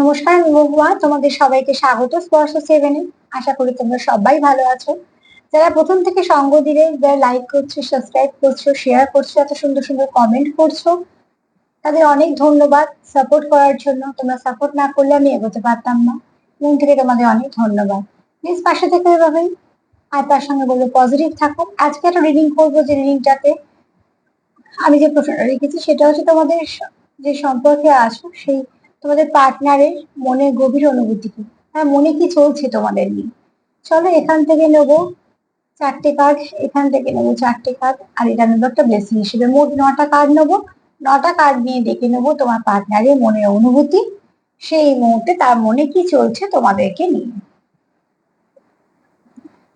নমস্কার আমি মহুয়া। তোমাদের সবাইকে স্বাগত স্পর্শ সেভেনে আশা করি তোমরা সবাই ভালো আছো। যারা প্রথম থেকে সঙ্গ দিলে, যারা লাইক করছ সাবস্ক্রাইব করছ শেয়ার করছ, এত সুন্দর সুন্দর কমেন্ট করছ, তাদের অনেক ধন্যবাদ সাপোর্ট করার জন্য। তোমরা সাপোর্ট না করলে আমি এগোতে পারতাম না। মন থেকে তোমাদের অনেক ধন্যবাদ। প্লিজ পাশে থেকে এভাবেই আর তার সঙ্গে বলব পজিটিভ থাকো। আজকে একটা রিডিং করব যে রিডিংটাতে আমি যে প্রশ্নটা রেখেছি, সেটা হচ্ছে তোমাদের যে সম্পর্কে আছো, সেই তোমাদের পার্টনারের মনে গভীর অনুভূতি কি? হ্যাঁ মনে কি চলছে তোমাদের নিয়ে? চলো এখান থেকে নেব চারটে কার্ড এখান থেকে নেব চারটে কার্ড আর এটা নেব একটা ব্লেসিং হিসেবে। মোট নটা কার্ড নেব। নটা কার্ড নিয়ে দেখে নেব তোমার পার্টনারের মনের অনুভূতি। সেই মুহূর্তে তার মনে কি চলছে তোমাদেরকে নিয়ে।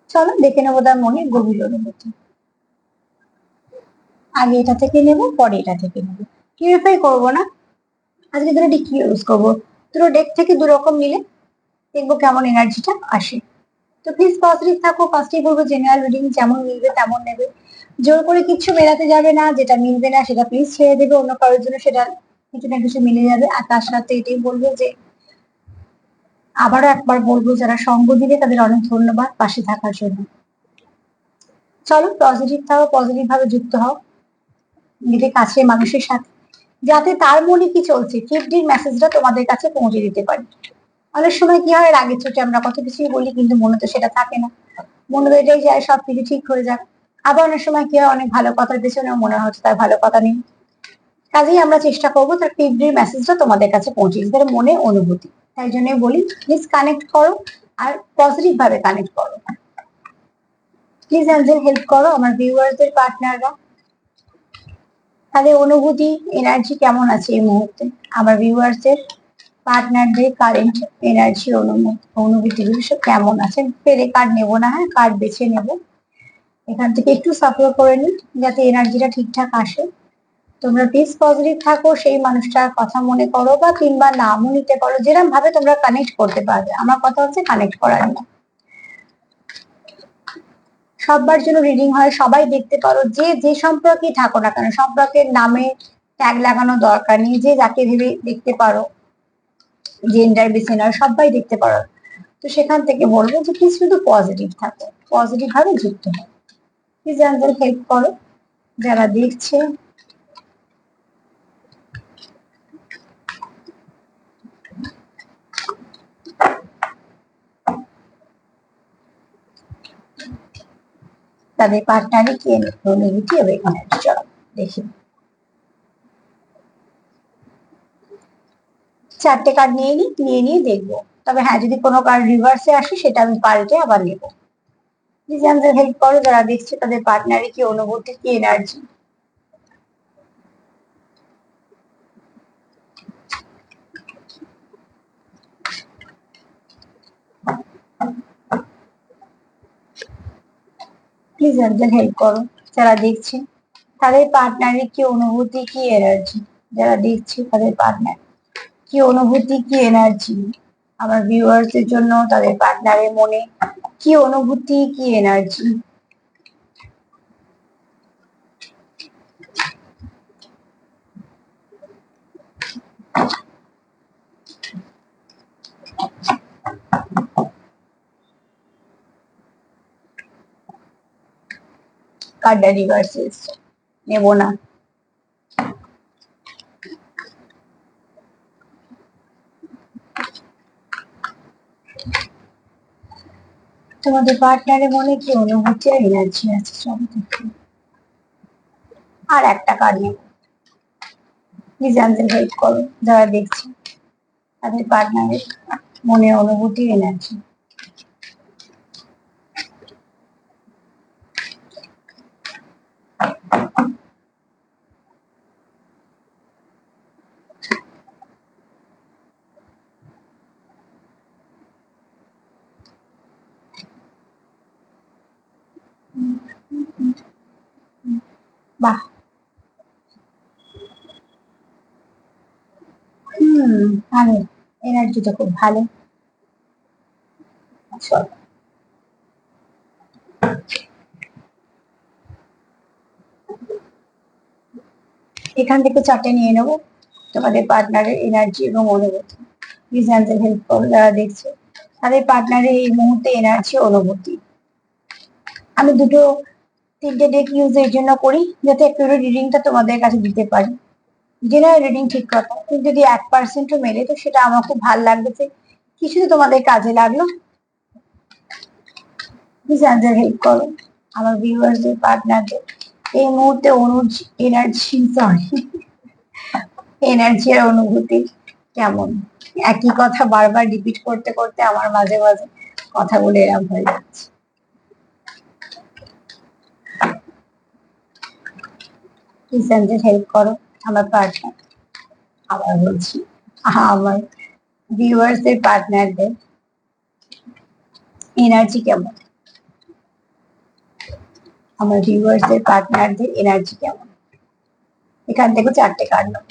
চলো দেখে নেব তার মনে গভীর অনুভূতি। আগে এটা থেকে নেব, পরে এটা থেকে নেব। পিউরিফাই করব না? আজকে দুটো ডিক ইউজ করব? দুটো ডেক থেকে দু রকম নিলে দেখব কেমন এনার্জিটা আসে। তো প্লিজ পজিটিভ থাকো ফার্স্টেই বলব জেনারেল রিডিং যেমন মিলবে তেমন নেবে। জোর করে কিচ্ছু মেলাতে যাবে না, যেটা মিলবে না সেটা প্লিজ ছেড়ে দেবে, অন্য কারোর জন্য সেটা কিছু না কিছু মিলে যাবে। আর তার সাথে এটাই বলব যে আবারও একবার বলব, যারা সঙ্গ দিলে তাদের অনেক ধন্যবাদ পাশে থাকার জন্য। চলো পজিটিভ থাকো পজিটিভ ভাবে যুক্ত হও। নিজের কাছে, মানুষের সাথে। যাতে তার মনে কি চলছে ফিফটির মেসেজটা তোমাদের কাছে পৌঁছে দিতে পারি। অনেক সময় কি হয়, রাগের চোটে আমরা কত কিছুই বলি, কিন্তু মনে তো সেটা থাকে না। মনে তো এটাই যায় সব কিছু ঠিক হয়ে যাবে আবার অনেক সময় কি হয়, অনেক ভালো কথার পেছনে মনে হচ্ছে তার ভালো কথা নেই। কাজেই আমরা চেষ্টা করব তার ফিফটির মেসেজটা তোমাদের কাছে পৌঁছে দিতে মনে অনুভূতি। তাই জন্য বলি প্লিজ কানেক্ট করো আর পজিটিভ ভাবে কানেক্ট করো। প্লিজ অ্যাঞ্জেল হেল্প করো, আমার ভিউয়ারদের পার্টনাররা তাদের অনুভূতি এনার্জি কেমন আছে এই মুহূর্তে? আমার ভিউয়ার্সের পার্টনারদের কারেন্ট এনার্জি অনুভূতিগুলো সব কেমন আছে? পেরে কার্ড নেব না হ্যাঁ? কার্ড বেছে নেব। এখান থেকে একটু সাফার করে নিই, যাতে এনার্জিটা ঠিকঠাক আসে। তোমরা প্লিজ পজিটিভ থাকো, সেই মানুষটার কথা মনে করো বা কিংবা নামও নিতে পারো। যেরকম ভাবে তোমরা কানেক্ট করতে পারবে। আমার কথা হচ্ছে কানেক্ট করার না সবার জন্য রিডিং হয়, সবাই দেখতে পারো, যে যে সম্পর্কে থাকো না কেন, সম্পর্কের নামে ট্যাগ লাগানো দরকার নেই, যে যাকে ভেবে দেখতে পারো জেন্ডার বিসেনার সবাই দেখতে পারো। তো সেখান থেকে বলব যে প্লিজ শুধু পজিটিভ থাকো পজিটিভ ভাবে যুক্ত হও। প্লিজ হেল্প করো, যারা দেখছে। তাদের পার্টনারে কি অনুভূতি হবে? এখানে চলো, দেখি। চারটে কার্ড নিয়ে নিই নিয়ে নিয়ে দেখব। তবে হ্যাঁ যদি কোনো কার্ড রিভার্সে আসে, সেটা আমি পাল্টে আবার নেব। প্লিজ আমাদের হেল্প করো, যারা দেখছে তাদের পার্টনারে কি অনুভূতি, কি এনার্জি প্লিজ একজন হেল্প করো, যারা দেখছে। তাদের পার্টনারের কি অনুভূতি, কি এনার্জি যারা দেখছে তাদের পার্টনার কি অনুভূতি, কি এনার্জি আমার ভিউয়ার্সদের জন্য, তাদের পার্টনারের মনে কি অনুভূতি, কি এনার্জি কার্ডটা রিভার্সে এসছে নেব না। তোমাদের পার্টনারের মনে কি অনুভূতি আর এনার্জি আছে সব আর একটা কার্ড নেব। প্লিজ আমাদের হেল্প করো, যারা দেখছে। তাদের পার্টনারের মনে অনুভূতি এনার্জি বাহ হুম ভালো এনার্জিটা খুব ভালো চলো এখান থেকে চারটে নিয়ে নেব। তোমাদের পার্টনারের এনার্জি এবং অনুভূতি। প্লিজ অ্যান্সার হেল্প করো, যারা দেখছে। তাদের পার্টনারের এই মুহূর্তে এনার্জি অনুভূতি। আমি দুটো, তিনটে ডেক ইউজ এর জন্য করি, যাতে একটু রিডিংটা তোমাদের কাছে দিতে পারি। জেনারেল রিডিং ঠিক কথা কিন্তু যদি এক পার্সেন্টও মেলে তো সেটা আমার খুব ভালো লাগবে যে কিছু তো তোমাদের কাজে লাগল। প্লিজ অ্যান্সার হেল্প করো। আমার ভিউয়ার্সদের পার্টনারদের এই মুহূর্তে অনুজ এনার্জি সরি এনার্জি আর অনুভূতি কেমন? একই কথা বারবার রিপিট করতে করতে আমার মাঝে মাঝে কথাগুলো এরম হয়ে যাচ্ছে। প্লিজ হেল্প করো, আমার পার্টনার আবার বলছি আমার ভিউয়ার্সদের পার্টনারদের এনার্জি কেমন? আমার ভিউয়ার্সদের পার্টনারদের এনার্জি কেমন? এখান থেকে চারটে কার্ড নাও।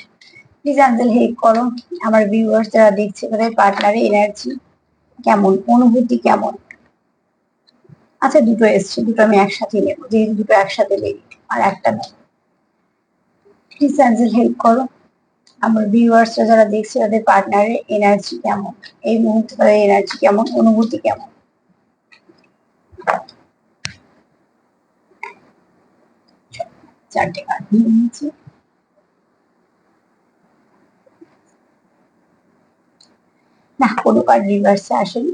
প্লিজ অ্যাঞ্জেল হেল্প করো। আমার ভিউয়ার্স যারা দেখছে, তাদের পার্টনারের এনার্জি কেমন? অনুভূতি কেমন? আচ্ছা দুটো এসছে, দুটো আমি একসাথে নেব। যেহেতু দুটো একসাথে নেই, আর একটা নেব প্লিজ অ্যাঞ্জেল হেল্প করো। আমার ভিউয়ার্সরা যারা দেখছে, তাদের পার্টনারের এনার্জি কেমন? এই মুহূর্তে তাদের এনার্জি কেমন? অনুভূতি কেমন? চারটে কার্ড নিয়ে নিয়েছি। না, কোনো কার্ড রিভার্সে আসেনি।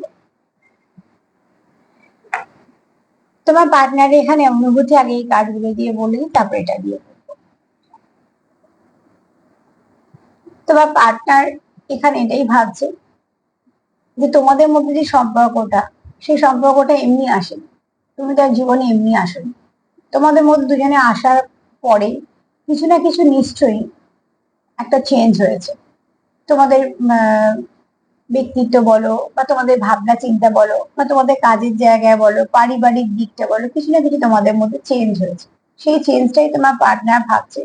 তোমার পার্টনার এখানে অনুভূতি, আগে এই কার্ডগুলো দিয়ে বলে তারপর এটা দিয়ে তোমার পার্টনার এখানে এটাই ভাবছে যে তোমাদের মধ্যে যে সম্পর্কটা, সেই সম্পর্কটা এমনি আসেনি। তুমি তার জীবনে এমনি আসেনি। তোমাদের মধ্যে দুজনে আসার পরে কিছু না কিছু নিশ্চয়ই একটা চেঞ্জ হয়েছে। তোমাদের ব্যক্তিত্ব বলো বা তোমাদের ভাবনা চিন্তা বলো বা তোমাদের কাজের জায়গায় বলো, পারিবারিক দিকটা বলো, কিছু না কিছু তোমাদের মধ্যে চেঞ্জ হয়েছে। সেই চেঞ্জটাই তোমার পার্টনার ভাবছে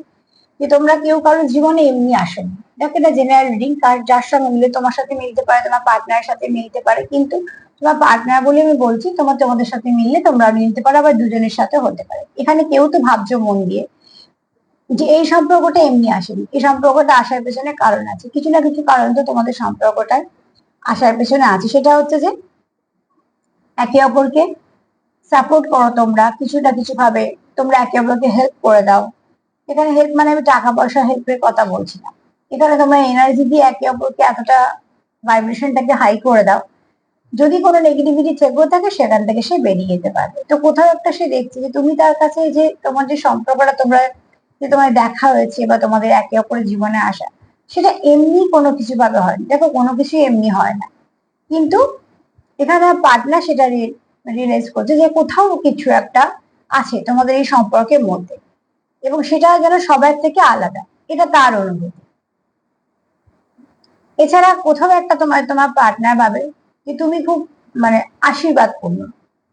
যে তোমরা কেউ কারোর জীবনে এমনি আসেনি। দেখো এটা জেনারেল রিডিং কার যার সঙ্গে মিলে তোমার সাথে মিলতে পারে, তোমার পার্টনারের সাথে মিলতে পারে, কিন্তু তোমার পার্টনার বলে আমি বলছি, তোমার, তোমাদের সাথে মিললে তোমরা মিলতে পারো, আবার দুজনের সাথে হতে পারে। এখানে কেউ তো ভাবছ মন দিয়ে যে এই সম্পর্কটা এমনি আসেনি। এই সম্পর্কটা আসার পেছনে কারণ আছে। কিছু না কিছু কারণ তো তোমাদের সম্পর্কটার আসার পেছনে আছে। সেটা হচ্ছে যে একে অপরকে সাপোর্ট করো তোমরা, কিছু না কিছু ভাবে তোমরা একে অপরকে হেল্প করে দাও। এখানে হেল্প মানে আমি টাকা পয়সা হেল্পের কথা বলছি না। এখানে তোমরা এনার্জি দিয়ে একে অপরকে এতটা ভাইব্রেশনটাকে হাই করে দাও। যদি কোনো নেগেটিভিটি থেকেও থাকে, সেখান থেকে সে বেরিয়ে যেতে পারবে। তো কোথাও একটা সে দেখছে যে তুমি তার কাছে যে তোমার যে সম্পর্কটা তোমরা যে তোমার দেখা হয়েছে বা তোমাদের একে অপরের জীবনে আসা, সেটা এমনি কোনো কিছু ভাবে হয়। দেখো, কোনো কিছু এমনি হয় না। কিন্তু এখানে পার্টনার সেটা রিয়েলাইজ করছে যে কোথাও কিছু একটা আছে তোমাদের এই সম্পর্কের মধ্যে। এবং সেটা যেন সবার থেকে আলাদা। এটা তার অনুভূতি। এছাড়া কোথাও একটা তোমার তোমার পার্টনার ভাবে যে তুমি খুব মানে আশীর্বাদপূর্ণ।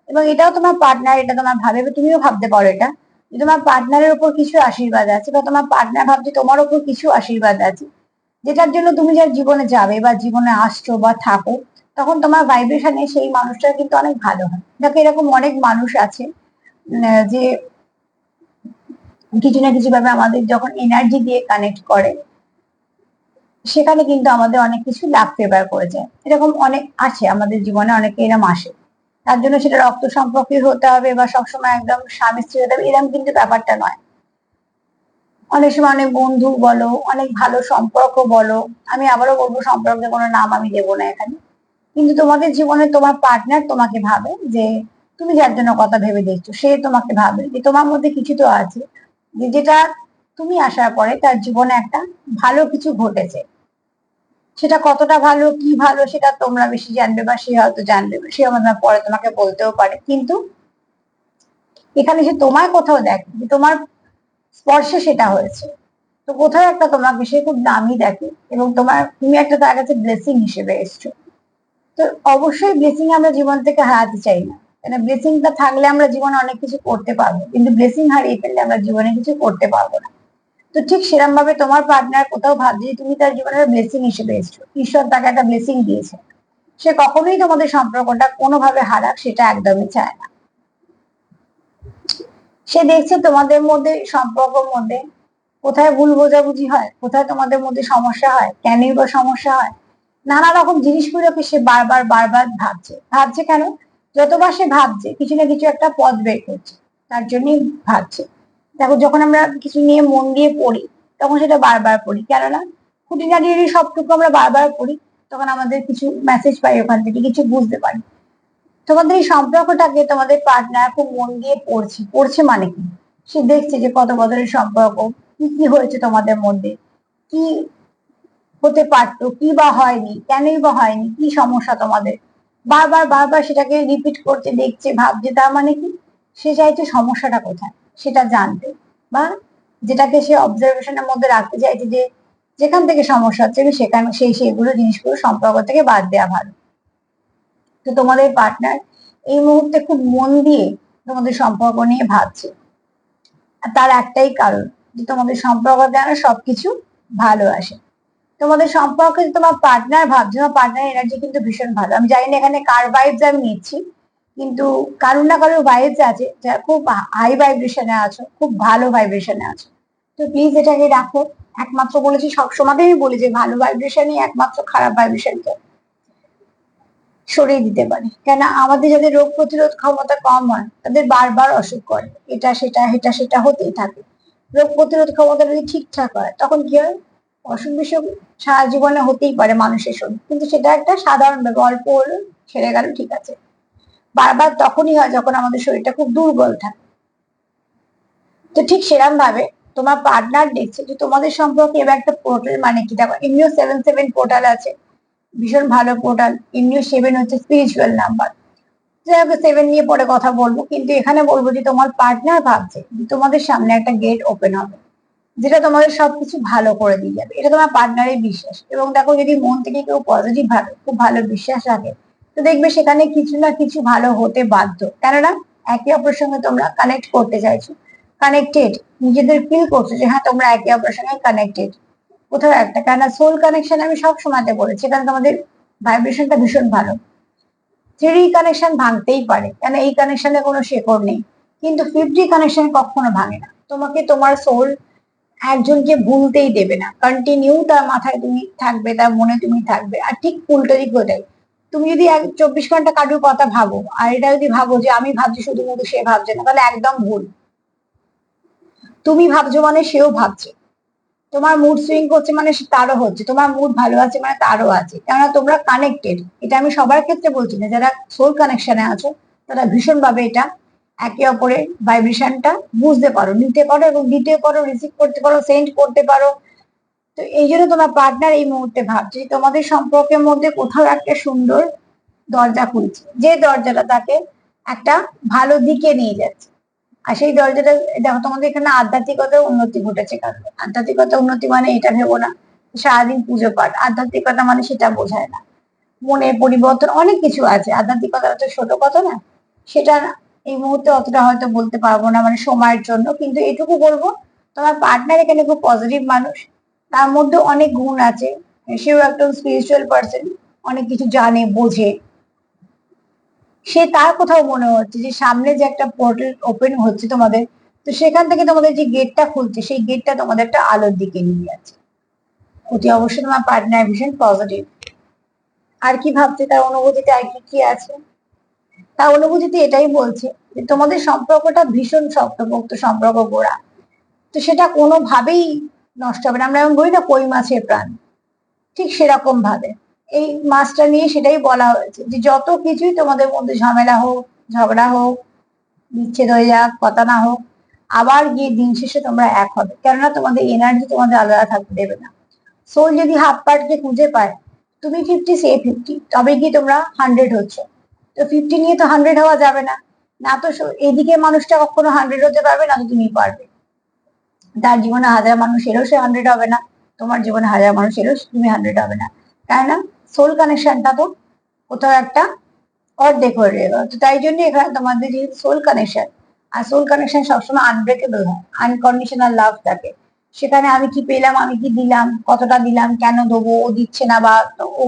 এবং এটাও তোমার পার্টনার এটা তোমার ভাবে, তুমিও ভাবতে পারো এটা। যে তোমার পার্টনারের উপর কিছু আশীর্বাদ আছে বা তোমার পার্টনার ভাবছে তোমার উপর কিছু আশীর্বাদ আছে, যেটার জন্য তুমি যার জীবনে যাবে বা জীবনে আসছো বা থাকো, তখন তোমার ভাইব্রেশনে সেই মানুষটা কিন্তু অনেক ভালো হয়। দেখো এরকম অনেক মানুষ আছে যে কিছু না কিছু ভাবে আমাদের যখন এনার্জি দিয়ে কানেক্ট করে, সেখানে কিন্তু আমাদের অনেক কিছু লাভ ফেভার করে যায়। এরকম অনেক আছে, আমাদের জীবনে অনেকে এরকম আসে। তার জন্য সেটা রক্ত সম্পর্কে হতে হবে বা সবসময় একদম স্বামী স্ত্রী হতে হবে। এরকম কিন্তু ব্যাপারটা নয়। অনেক সময় অনেক বন্ধু বলো, অনেক ভালো সম্পর্ক বলো, আমি আবারও বলব সম্পর্কের কোনো নাম আমি দেবো না এখানে। কিন্তু তোমাদের জীবনে তোমার পার্টনার তোমাকে ভাবে যে তুমি যার জন্য কথা ভেবে দেখছ, সে তোমাকে ভাবে যে তোমার মধ্যে কিছু তো আছে, যে যেটা তুমি আসার পরে তার জীবনে একটা ভালো কিছু ঘটেছে। সেটা কতটা ভালো, কি ভালো, সেটা তোমরা বেশি জানবে বা সে হয়তো জানবে, সে আমাদের পরে তোমাকে বলতেও পারে। কিন্তু এখানে সে তোমার কোথাও দেখে তোমার স্পর্শে সেটা হয়েছে। তো কোথাও একটা তোমাকে সে খুব দামি দেখে এবং তোমার, তুমি একটা তার কাছে ব্লেসিং হিসেবে এসছো। তো অবশ্যই ব্লেসিং আমরা জীবন থেকে হারাতে চাই না। কেন ব্লেসিংটা থাকলে আমরা জীবনে অনেক কিছু করতে পারব, কিন্তু ব্লেসিং হারিয়ে ফেললে আমরা জীবনে কিছু করতে পারব না। তো ঠিক সেরকম ভাবে তোমার পার্টনার কোথাও ভাবছে তুমি তার জীবনের ব্লেসিং হিসেবে এসছো। ঈশ্বর তাকে একটা ব্লেসিং দিয়েছে। সে কখনোই তোমাদের সম্পর্কটা কোনোভাবে হারাক, সেটা একদমই চায় না। সে দেখছে তোমাদের মধ্যে সম্পর্কের মধ্যে কোথায় ভুল বোঝাবুঝি হয়, কোথায় তোমাদের মধ্যে সমস্যা হয় কেনই বা সমস্যা হয়, নানা রকম জিনিসগুলোকে সে বারবার বারবার ভাবছে। ভাবছে কেন? যতবার সে ভাবছে, কিছু না কিছু একটা পথ বের করছে, তার জন্যই ভাবছে। দেখো, যখন আমরা কিছু নিয়ে মন দিয়ে পড়ি, তখন সেটা বারবার পড়ি। কেননা, খুঁটিনাটির সবটুকু আমরা বারবার পড়ি, তখন আমাদের কিছু মেসেজ পাই, ওখান থেকে কিছু বুঝতে পারি। তোমাদের এই সম্পর্কটাকে তোমাদের পার্টনার খুব মন দিয়ে পড়ছে। পড়ছে মানে কি? সে দেখছে যে কত বছরের সম্পর্ক, কি কি হয়েছে তোমাদের মধ্যে? কি হতে পারতো, কি বা হয়নি, কেনই বা হয়নি, কি সমস্যা তোমাদের? বারবার বারবার সেটাকে রিপিট করতে দেখছে, ভাবছে, তার মানে কি? সে চাইছে সমস্যাটা কোথায়? সেটা জানতে বা যেটাকে সে অবজারভেশনের মধ্যে রাখতে চাইছে যে যেখান থেকে সমস্যা হচ্ছে সেখানে সেই সেগুলো জিনিসগুলো সম্পর্ক থেকে বাদ দেওয়া ভালো। তো তোমাদের পার্টনার এই মুহূর্তে খুব মন দিয়ে তোমাদের সম্পর্ক নিয়ে ভাবছে। তার একটাই কারণ যে তোমাদের সম্পর্ক যেন সবকিছু ভালো আসে। তোমাদের সম্পর্কে তোমার পার্টনার ভাবছে, তোমার পার্টনার এনার্জি কিন্তু ভীষণ ভালো। আমি জানি না এখানে কার ভাইবস আমি নিচ্ছি। কিন্তু কারুর না কারোর ভাইবস আছে খুব হাই ভাইব্রেশনে আছো, খুব ভালো ভাইব্রেশনে আছো। তো প্লিজ এটাকে রাখো। একমাত্র বলেছি সবসময় আমি বলি যে ভালো ভাইব্রেশনই একমাত্র খারাপ ভাইব্রেশনকে সরিয়ে দিতে পারে। কেন আমাদের যাদের রোগ প্রতিরোধ ক্ষমতা কম হয়, তাদের বারবার অসুখ করে। এটা সেটা এটা সেটা হতেই থাকে। রোগ প্রতিরোধ ক্ষমতা যদি ঠিকঠাক হয়, তখন কি হয়? অসুখ বিসুখ সারা জীবনে হতেই পারে মানুষের শরীর। কিন্তু সেটা একটা সাধারণ ব্যাপার, অল্প হলো ছেড়ে গেল, ঠিক আছে। বারবার তখনই হয় যখন আমাদের শরীরটা খুব দুর্বল থাকে। তো ঠিক সেরকম ভাবে তোমার পার্টনার দেখছে যে তোমাদের সম্পর্কে এবার একটা পোর্টাল মানে কি? দেখো ইমিও সেভেন সেভেন পোর্টাল আছে, ভীষণ ভালো পোর্টাল ইমিও সেভেন হচ্ছে স্পিরিচুয়াল নাম্বার যাই হোক সেভেন নিয়ে পরে কথা বলব, কিন্তু এখানে বলব যে তোমার পার্টনার ভাবছে তোমাদের সামনে একটা গেট ওপেন হবে, যেটা তোমাদের সবকিছু ভালো করে দিয়ে যাবে। এটা তোমার পার্টনারের বিশ্বাস। এবং দেখো, যদি মন থেকে কেউ পজিটিভ ভাবে, খুব ভালো বিশ্বাস রাখে তো দেখবে সেখানে কিছু না কিছু ভালো হতে বাধ্য। কেননা একে অপরের সঙ্গে তোমরা কানেক্ট করতে চাইছো। কানেক্টেড নিজেদের ফিল করছ যে হ্যাঁ তোমরা একে অপরের সঙ্গে কানেক্টেড কোথাও একটা, কেননা সোল কানেকশন আমি সব সময়তে বলেছি, কারণ তোমাদের ভাইব্রেশনটা ভীষণ ভালো। থ্রি কানেকশন ভাঙতেই পারে কেন এই কানেকশনে কোনো শেকড় নেই। কিন্তু ফিফটি কানেকশন কখনো ভাঙে না। তোমাকে তোমার সোল একজনকে ভুলতেই দেবে না। কন্টিনিউ তার মাথায় তুমি থাকবে, তার মনে তুমি থাকবে। আর ঠিক উল্টো দিক ওটাই। তুমি যদি চব্বিশ ঘণ্টা কাটুর কথা ভাবো, আর এটা যদি ভাবো যে আমি ভাবছি শুধুমাত্র সে ভাবছে না, তাহলে একদম ভুল। তুমি ভাবছ মানে সেও ভাবছে। তোমার মুড সুইং করছে মানে তারও হচ্ছে, তোমার মুড ভালো আছে মানে তারও আছে। কেননা তোমরা কানেক্টেড এটা আমি সবার ক্ষেত্রে বলছি না, যারা সোল কানেকশনে আছো, তারা ভীষণ ভাবে এটা একে অপরের ভাইব্রেশনটা বুঝতে পারো, নিতে পারো এবং দিতে পারো রিসিভ করতে পারো সেন্ড করতে পারো। তো এই জন্য তোমার পার্টনার এই মুহূর্তে ভাবছে তোমাদের সম্পর্কের মধ্যে কোথাও একটা সুন্দর দরজা খুলছে। যে দরজাটা তাকে একটা ভালো দিকে নিয়ে যাচ্ছে। আর সেই দরজাটা, দেখো তোমাদের এখানে আধ্যাত্মিকতার উন্নতি ঘটেছে কারণ আধ্যাত্মিকতা উন্নতি মানে এটা ভেবো না সারাদিন পুজো পাঠ। আধ্যাত্মিকতা মানে সেটা বোঝায় না। মনে পরিবর্তন অনেক কিছু আছে। আধ্যাত্মিকতা তো ছোট কথা না। সেটা এই মুহূর্তে অতটা হয়তো বলতে পারব না মানে সময়ের জন্য। কিন্তু এটুকু বলব, তোমার পার্টনার এখানে খুব পজিটিভ মানুষ। তার মধ্যে অনেক গুণ আছে। সেও একজন স্পিরিচুয়াল পার্সন অনেক কিছু জানে, বোঝে। সে তার কোথাও মনে হচ্ছে যে সামনে যে একটা পোর্টাল ওপেন হচ্ছে তোমাদের, তো সেখান থেকে তোমাদের যে গেটটা খুলছে, সেই গেটটা তোমাদের একটা আলোর দিকে নিয়ে যাচ্ছে। অতি অবশ্যই তোমার পার্টনার ভীষণ পজিটিভ আর কি ভাবছে? তার অনুভূতিতে আর কি কি আছে? তার অনুভূতিতে এটাই বলছে যে তোমাদের সম্পর্কটা ভীষণ শক্তপোক্ত সম্পর্ক গোড়া। তো সেটা কোনোভাবেই নষ্ট হবে না। আমরা এমন বলি না, কই মাছের প্রাণ। ঠিক সেরকম ভাবে। এই মাছটা নিয়ে সেটাই বলা হয়েছে যে যত কিছুই তোমাদের মধ্যে ঝামেলা হোক, ঝগড়া হোক, বিচ্ছেদ হয়ে যাক, কথা না হোক, আবার গিয়ে দিন শেষে তোমরা এক হবে। কেননা তোমাদের এনার্জি তোমাদের আলাদা থাকতে দেবে না। সোল যদি হাফ পার্টকে খুঁজে পায়, তুমি ফিফটি সে ফিফটি তবে কি তোমরা হান্ড্রেড হচ্ছে। তো ফিফটি নিয়ে তো হান্ড্রেড হওয়া যাবে না। না তো এদিকে মানুষটা কখনো হান্ড্রেড হতে পারবে, না তো তুমি পারবে। তার জীবনে হাজার মানুষ এলেও সে হান্ড্রেড হবে না, তোমার জীবনে হাজার মানুষ এলেও তুমি হান্ড্রেড হবে না। তাই না? সোল কানেকশনটা তো কোথাও একটা অর্ধেক হয়ে গেল তো তাই জন্য এখানে তোমাদের যে সোল কানেকশন আর সোল কানেকশন সবসময় আনব্রেকেবল হয় আনকন্ডিশনাল লাভ থাকে। সেখানে আমি কি পেলাম, আমি কি দিলাম, কতটা দিলাম, কেন দেবো, ও দিচ্ছে না বা ও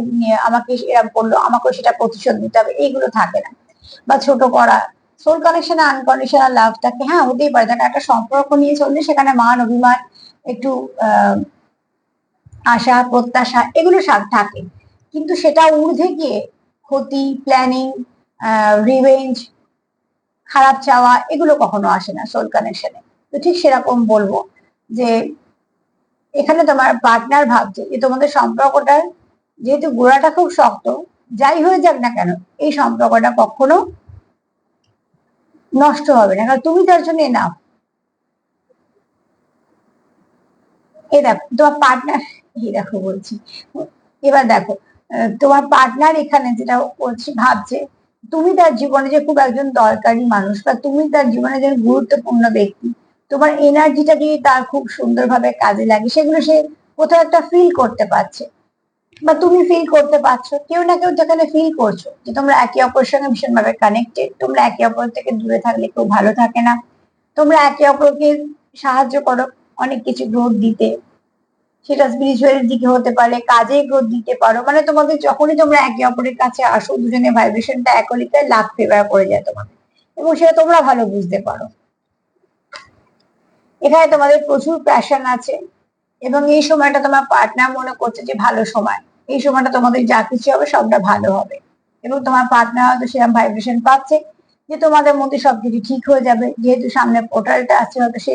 আমাকে এরকম করল, আমাকেও সেটা প্রতিশোধ দিতে হবে, এইগুলো থাকে না। বা ছোট করা সোল কানেকশনে আনকন্ডিশনাল লাভ থাকে হ্যাঁ হতেই পারে। দেখো একটা সম্পর্ক নিয়ে চললে সেখানে মান, অভিমান, একটু আশা, প্রত্যাশা এগুলো সব থাকে। কিন্তু সেটা ঊর্ধ্বে গিয়ে ক্ষতি প্ল্যানিং রিভেঞ্জ খারাপ চাওয়া এগুলো কখনো আসে না সোল কানেকশনে তো ঠিক সেরকম বলব যে, এখানে তোমার পার্টনার ভাবছে যে তোমাদের সম্পর্কটার যেহেতু গোড়াটা খুব শক্ত, যাই হয়ে যাক না কেন, এই সম্পর্কটা কখনো নষ্ট হবে না, কারণ তুমি তার জন্য না এই দেখো, তোমার পার্টনার এই দেখো বলছি। এবার দেখো তোমার পার্টনার এখানে যেটা বলছি, ভাবছে, তুমি তার জীবনে যে খুব একজন দরকারি মানুষ বা তুমি তার জীবনে যে গুরুত্বপূর্ণ ব্যক্তি, তোমার এনার্জিটা যদি তার খুব সুন্দরভাবে কাজে লাগে, সেগুলো সে কোথাও একটা ফিল করতে পারছে। বা তুমি ফিল করতে পারছ, কেউ না কেউ যেখানে ফিল করছ যে তোমরা একে অপরের সঙ্গে ভীষণভাবে কানেক্টেড তোমরা একে অপর থেকে দূরে থাকলে কেউ ভালো থাকে না। তোমরা একে অপরকে সাহায্য করো, অনেক কিছু গ্রোথ দিতে। সেটা স্পিরিচুয়াল দিকে হতে পারে কাজে গ্রোথ দিতে পারো। মানে তোমাদের যখনই তোমরা একে অপরের কাছে আসো, দুজনে ভাইব্রেশনটা একলিকায় লাভ ফেভার করে যায় তোমাদের। এবং সেটা তোমরা ভালো বুঝতে পারো। এখানে তোমাদের প্রচুর প্যাশন আছে। এবং এই সময়টা তোমার পার্টনার মনে করছে যে ভালো সময়। এই সময়টা তোমাদের যা কিছু হবে সবটা ভালো হবে। এবং তোমার পার্টনার হয়তো সেরকম ভাইব্রেশন পাচ্ছে যে তোমাদের মধ্যে সবকিছু ঠিক হয়ে যাবে। যেহেতু সামনে পোর্টালটা আছে হয়তো সে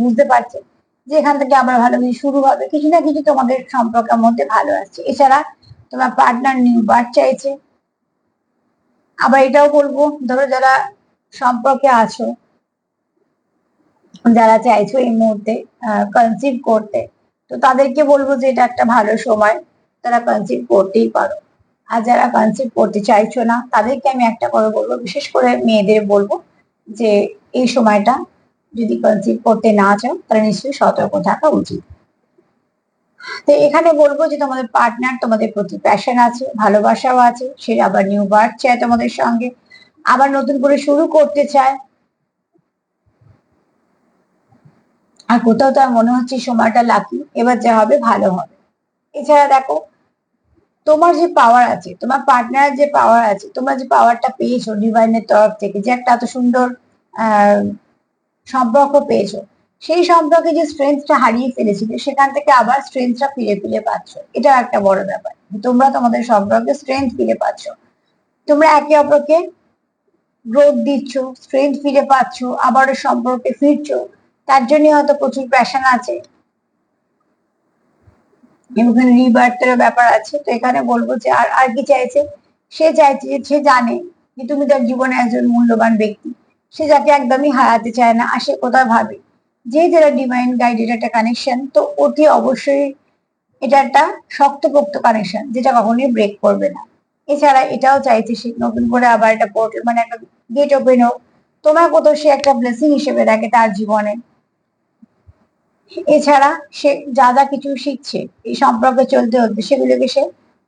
বুঝতে পারছে যে এখান থেকে আবার ভালো কিছু শুরু হবে। কিছু না কিছু তোমাদের সম্পর্কের মধ্যে ভালো আছে এছাড়া তোমার পার্টনার নিউ বার্থ চাইছে। আবার এটাও বলব, ধরো যারা সম্পর্কে আছো, যারা চাইছো এই মুহূর্তে কনসিভ করতে তো তাদেরকে বলব যে এটা একটা ভালো সময়, তারা কনসিভ করতেই পারো। আর যারা কনসিভ করতে চাইছো না, তাদেরকে আমি একটা করে বলব, বিশেষ করে মেয়েদের বলব যে এই সময়টা যদি কনসিভ করতে না চাও, তাহলে নিশ্চয়ই সতর্ক থাকা উচিত। তো এখানে বলব যে তোমাদের পার্টনার তোমাদের প্রতি প্যাশন আছে, ভালোবাসাও আছে, সে আবার নিউ বার্থ চায় তোমাদের সঙ্গে। আবার নতুন করে শুরু করতে চায় আর কোথাও তার মনে হচ্ছে সময়টা লাকি এবার যা হবে ভালো হবে। এছাড়া দেখো, তোমার যে পাওয়ার আছে, তোমার পার্টনারের যে পাওয়ার আছে, তোমরা যে পাওয়ারটা পেয়েছ ডিভাইনের তরফ থেকে, যে একটা এত সুন্দর সম্পর্ক পেয়েছ, সেই সম্পর্কে যে স্ট্রেংথটা হারিয়ে ফেলেছিলে, সেখান থেকে আবার স্ট্রেংথটা ফিরে ফিরে পাচ্ছ। এটা একটা বড় ব্যাপার। তোমরা তোমাদের সম্পর্কে স্ট্রেংথ ফিরে পাচ্ছ। তোমরা একে অপরকে গ্রোথ দিচ্ছ স্ট্রেংথ ফিরে পাচ্ছ, আবারও সম্পর্কে ফিরছো। তার জন্য হয়তো প্রচুর প্যাশন আছে। এখানে রিবার্থের ব্যাপার আছে, তো এখানে বলব যে আর আর কি চাইছে? সে চাইছে যে, সে জানে যে তুমি তার জীবনে একজন মূল্যবান ব্যক্তি। সে যাকে একদমই হারাতে চায় না, আর সে ভাবে? যে যারা ডিভাইন গাইডের একটা কানেকশন তো অতি অবশ্যই এটা একটা শক্তপোক্ত কানেকশন যেটা কখনোই ব্রেক করবে না। এছাড়া এটাও চাইছে সে নতুন করে আবার একটা পোর্টাল মানে একটা গেট ওপেন হোক। তোমার কোথাও সে একটা ব্লেসিং হিসেবে দেখে তার জীবনে। এছাড়া সে যা যা কিছু শিখছে, এই সম্পর্কে চলতে হতে সেগুলোকে সে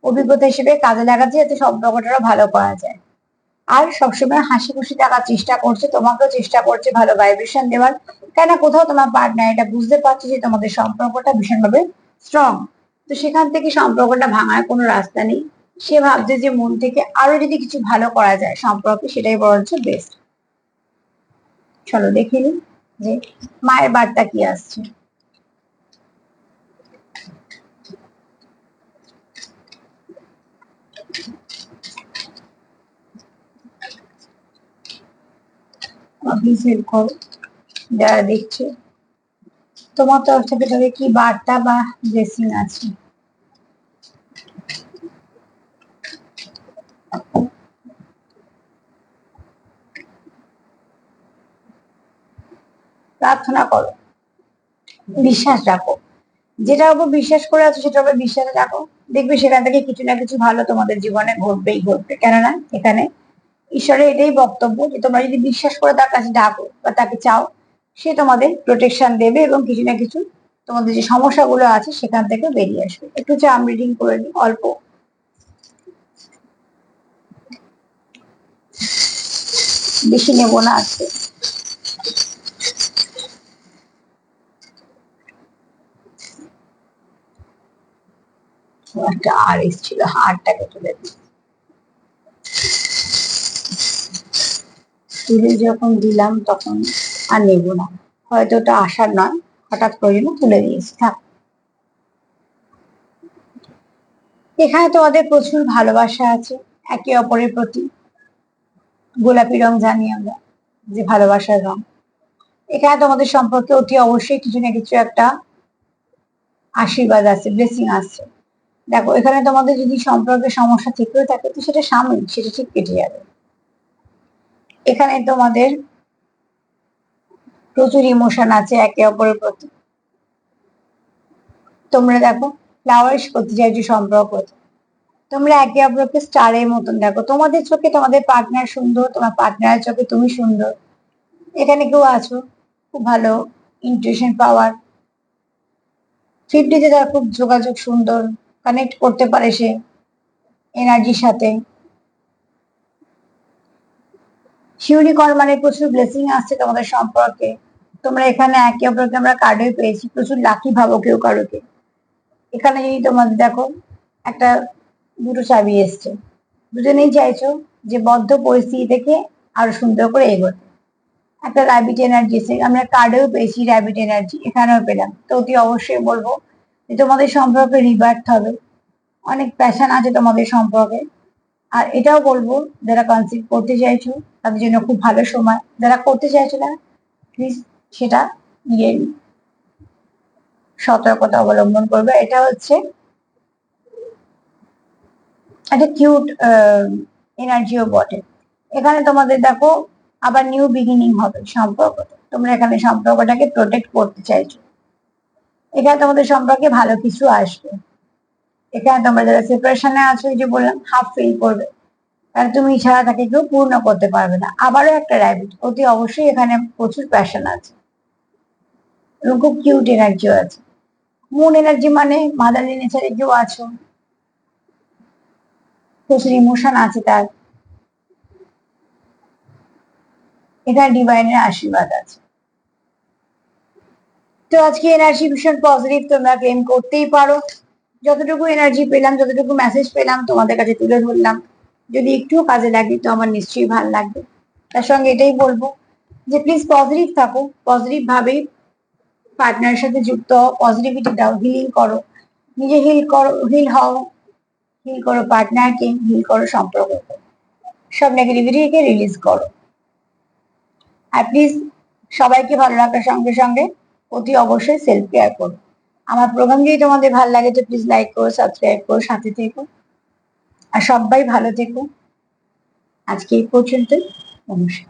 অভিজ্ঞতা হিসেবে কাজে লাগাচ্ছে যাতে সম্পর্কটা ভালো করা যায়। আর সবসময় হাসি খুশি থাকার চেষ্টা করছে, তোমাকেও চেষ্টা করছে ভালো ভাইব্রেশন দেওয়ার। কেন কোথাও তোমার পার্টনার এটা বুঝতে পারছে যে তোমাদের সম্পর্কটা ভীষণভাবে স্ট্রং তো সেখান থেকে সম্পর্কটা ভাঙার কোনো রাস্তা নেই। সে ভাবছে যে মন থেকে আরও যদি কিছু ভালো করা যায় সম্পর্কে, সেটাই বরঞ্চ বেস্ট চলো দেখে নি যে মায়ের বার্তা কি আসছে। যারা দেখছে। তোমার তরফ থেকে কি বার্তা বা ব্লেসিং আছে? প্রার্থনা করো, বিশ্বাস রাখো। যেটার উপর বিশ্বাস করে আছো, সেটার উপর বিশ্বাস রাখো। দেখবে সেখান থেকে কিছু না কিছু ভালো তোমাদের জীবনে ঘটবেই ঘটবে। কেননা এখানে ঈশ্বরের এটাই বক্তব্য যে তোমরা যদি বিশ্বাস করে তার কাছে ডাকো বা তাকে চাও, সে তোমাদের প্রোটেকশন দেবে এবং কিছু না কিছু তোমাদের যে সমস্যাগুলো আছে সেখান থেকে বেরিয়ে আসবে। একটু চাম রিডিং করে নিই, অল্প। বেশি নেব না আজকে। একটা আর এসেছিল হাড়টাকে তুলে দিই। তুলে যখন দিলাম তখন আর নেব না। হয়তো ওটা আসার নয়, হঠাৎ করে তুলে দিয়েছি। থাক। এখানে তোমাদের প্রচুর ভালোবাসা আছে, একে অপরের প্রতি। গোলাপি রং জানি আমরা যে ভালোবাসার রং। এখানে তোমাদের সম্পর্কে অতি অবশ্যই কিছু না কিছু একটা আশীর্বাদ আছে ব্লেসিং আসছে দেখো, এখানে তোমাদের যদি সম্পর্কে সমস্যা থেকেও থাকে, তো সেটা সাময়িক, সেটা ঠিক কেটে যাবে। এখানে তোমাদের প্রচুর ইমোশন আছে, একে অপরের প্রতি। তোমরা দেখো ফ্লাওয়ারিশ করতে চাইছো সম্পর্ক তোমরা একে অপরকে স্টারের মতন দেখো। তোমাদের চোখে তোমাদের পার্টনার সুন্দর, তোমার পার্টনারের চোখে তুমি সুন্দর। এখানে কেউ আছো, খুব ভালো ইন্টুইশন পাওয়ার ফিফটিতে তার খুব যোগাযোগ সুন্দর কানেক্ট করতে পারে সে এনার্জির সাথে। শিউরিকর মানে প্রচুর ব্লেসিং আসছে তোমাদের সম্পর্কে। তোমরা এখানে একে অপরকে আমরা কার্ডে পেয়েছি, প্রচুর লাকি ভাবো কেউ কারোকে। এখানে যদি তোমাদের দেখো, একটা দুটো চাবি এসছে। দুজনেই চাইছো যে বদ্ধ পরিস্থিতি থেকে আরও সুন্দর করে এগোতে। একটা র্যাবিট এনার্জি এসে আমরা কার্ডেও পেয়েছি র্যাবিট এনার্জি এখানেও পেলাম। তো অতি অবশ্যই বলব যে তোমাদের সম্পর্কে রিবার্থ হবে। অনেক প্যাশন আছে তোমাদের সম্পর্কে। আর এটাও বলব, যারা কনসিভ করতে চাইছো, তাদের জন্য খুব ভালো সময়। যারা করতে চাইছো না প্লিজ সেটা নিজের সতর্কতা অবলম্বন করবে। এটা হচ্ছে একটা কিউট এনার্জিও বটে। এখানে তোমাদের দেখো, আবার নিউ বিগিনিং হবে সম্পর্কটা তোমরা এখানে সম্পর্কটাকে প্রোটেক্ট করতে চাইছো। এখানে তোমাদের সম্পর্কে ভালো কিছু আসবে। এখানে তোমরা যারা সেপারেশনে আছো যে বললাম হাফ ফিল করবে। কারণ তুমি ছাড়া তাকে কেউ পূর্ণ করতে পারবে না। আবারও একটা র্যাবিট অতি অবশ্যই এখানে প্রচুর প্যাশন আছে। এবং খুব কিউট এনার্জিও আছে। মুন এনার্জি মানে মাদারলি নেচারে কেউ আছো। প্রচুর ইমোশন আছে তার। এখানে ডিভাইনের আশীর্বাদ আছে। তো আজকে এনার্জি ভীষণ পজিটিভ তোমরা ক্লেম করতেই পারো। যতটুকু এনার্জি পেলাম, যতটুকু মেসেজ পেলাম, তোমাদের কাছে তুলে ধরলাম। যদি একটু কাজে লাগে, তো আমার নিশ্চয়ই ভালো লাগবে। তার সঙ্গে এটাই বলব যে প্লিজ পজিটিভ থাকো। পজিটিভ ভাবে পার্টনারের সাথে যুক্ত হও। পজিটিভিটি দাও। হিলিং করো। নিজে হিল করো হিল হও। হিল করো পার্টনারকে হিল করো সম্পর্ককে। সব নেগেটিভিটিকে রিলিজ করো। আর প্লিজ সবাইকে ভালো রাখার সঙ্গে সঙ্গে অতি অবশ্যই সেলফ কেয়ার করো। আমার প্রোগ্রাম যদি তোমাদের ভালো লাগে তো প্লিজ লাইক করো সাবস্ক্রাইব করো, সাথে থেকো। আর সবাই ভালো থেকো। আজকে এই পর্যন্ত নমস্কার।